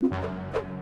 you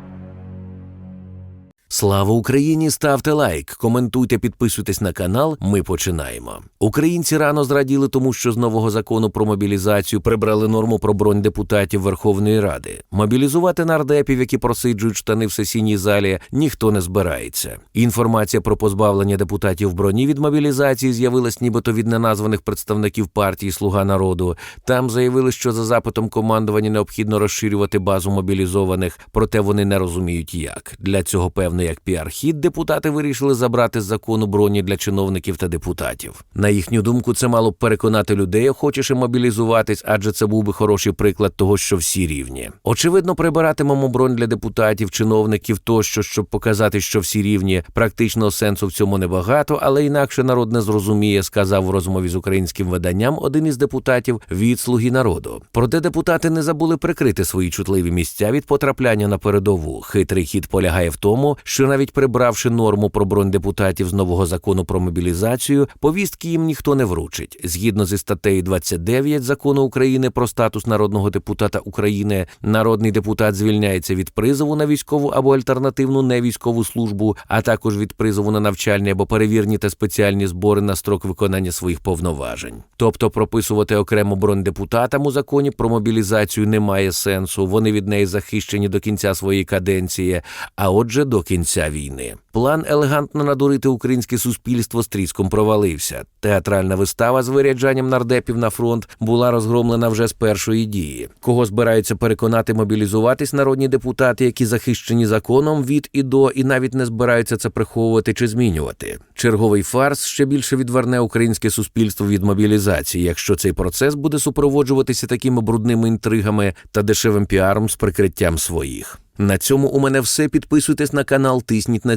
Слава Україні! Ставте лайк, коментуйте, підписуйтесь на канал. Ми починаємо. Українці рано зраділи тому, що з нового закону про мобілізацію прибрали норму про бронь депутатів Верховної Ради. Мобілізувати нардепів, які просиджують штани в сесійній залі, ніхто не збирається. Інформація про позбавлення депутатів броні від мобілізації з'явилась нібито від неназваних представників партії Слуга народу. Там заявили, що за запитом командування необхідно розширювати базу мобілізованих, проте вони не розуміють як. Для цього певно, як піар-хід, депутати вирішили забрати з закону броні для чиновників та депутатів. На їхню думку, це мало б переконати людей, охочіше мобілізуватись, адже це був би хороший приклад того, що всі рівні. Очевидно, прибиратимемо бронь для депутатів, чиновників тощо, щоб показати, що всі рівні. Практичного сенсу в цьому небагато, але інакше народ не зрозуміє, сказав у розмові з українським виданням один із депутатів від слуги народу. Проте депутати не забули прикрити свої чутливі місця від потрапляння на передову. Хитрий хід полягає в тому, що навіть прибравши норму про бронь депутатів з нового закону про мобілізацію, повістки їм ніхто не вручить. Згідно зі статтею 29 закону України про статус народного депутата України, народний депутат звільняється від призову на військову або альтернативну невійськову службу, а також від призову на навчальні або перевірні та спеціальні збори на строк виконання своїх повноважень. Тобто прописувати окремо бронь депутатам у законі про мобілізацію немає сенсу. Вони від неї захищені до кінця своєї каденції, а отже, до кінця війни. План елегантно надурити українське суспільство з тріском провалився. Театральна вистава з виряджанням нардепів на фронт була розгромлена вже з першої дії. Кого збираються переконати мобілізуватись народні депутати, які захищені законом від і до, і навіть не збираються це приховувати чи змінювати. Черговий фарс ще більше відверне українське суспільство від мобілізації, якщо цей процес буде супроводжуватися такими брудними інтригами та дешевим піаром з прикриттям своїх. На цьому у мене все. Підписуйтесь на канал, тисніть на